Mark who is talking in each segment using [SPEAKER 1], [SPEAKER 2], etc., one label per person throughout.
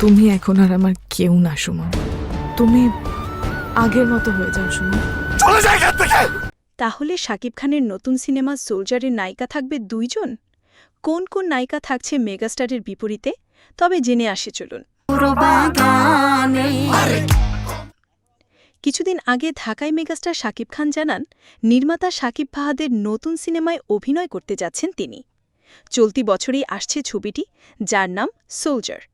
[SPEAKER 1] তুমি এখন আর আমার কেউ না সুমন তুমি আগের মতো হয়ে যাও সুমন
[SPEAKER 2] চলে যায় এখান থেকে!
[SPEAKER 3] তাহলে শাকিব খানের নতুন সিনেমা সোলজারের নায়িকা থাকবে দুইজন? কোন কোন নায়িকা থাকছে মেগাস্টারের বিপরীতে? তবে জেনে আসে চলুন। কিছুদিন আগে ঢাকায় মেগাস্টার শাকিব খান জানান নির্মাতা শাকিব ফাহাদের নতুন সিনেমায় অভিনয় করতে যাচ্ছেন তিনি। চলতি বছরেই আসছে ছবিটি যার নাম সোলজার।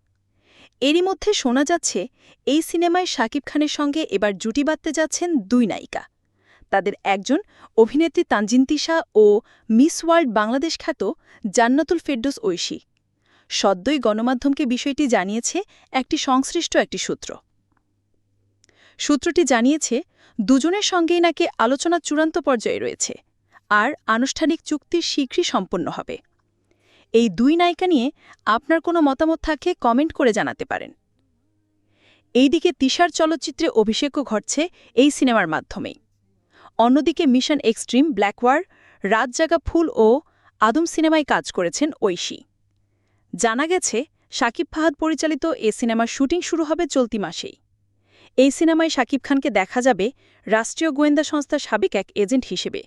[SPEAKER 3] এরই মধ্যে শোনা যাচ্ছে, এই সিনেমায় শাকিব খানের সঙ্গে এবার জুটি বাঁধতে যাচ্ছেন দুই নায়িকা। তাদের একজন অভিনেত্রী তানজিন তিশা ও মিস ওয়ার্ল্ড বাংলাদেশ খ্যাত জান্নাতুল ফেরদোস ঐশী। সদ্যই গণমাধ্যমকে বিষয়টি জানিয়েছে একটি সংশ্লিষ্ট একটি সূত্র। সূত্রটি জানিয়েছে, দুজনের সঙ্গেই নাকি আলোচনা চূড়ান্ত পর্যায়ে রয়েছে, আর আনুষ্ঠানিক চুক্তি শীঘ্রই সম্পন্ন হবে। এই দুই নায়িকা নিয়ে আপনার কোনো মতামত থাকলে কমেন্ট করে জানাতে পারেন। এইদিকে তিশার চলচ্চিত্রে অভিষেকও ঘটছে এই সিনেমার মাধ্যমেই। অন্যদিকে মিশন এক্সট্রিম ব্ল্যাকওয়ার রাত জাগা ফুল ও আদম সিনেমায় কাজ করেছেন ঐশী। জানা গেছে, শাকিব ফাহাদ পরিচালিত এ সিনেমার শুটিং শুরু হবে চলতি মাসেই। এই সিনেমায় শাকিব খানকে দেখা যাবে রাষ্ট্রীয় গোয়েন্দা সংস্থার সাবেক এক এজেন্ট হিসেবে,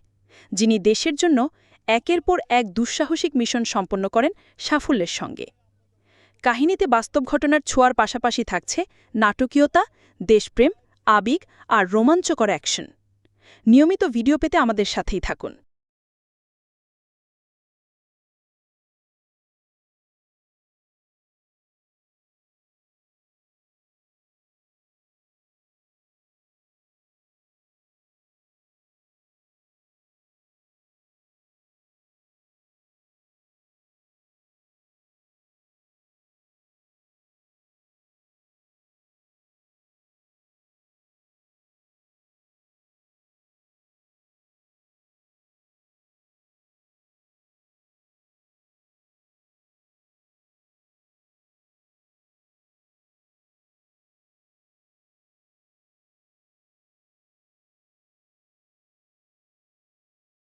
[SPEAKER 3] যিনি দেশের জন্য একের পর এক দুঃসাহসিক মিশন সম্পন্ন করেন সাফল্যের সঙ্গে। কাহিনীতে বাস্তব ঘটনার ছোঁয়ার পাশাপাশি থাকছে নাটকীয়তা, দেশপ্রেম, আবিগ আর রোমাঞ্চকর অ্যাকশন। নিয়মিত ভিডিও পেতে আমাদের সাথেই থাকুন।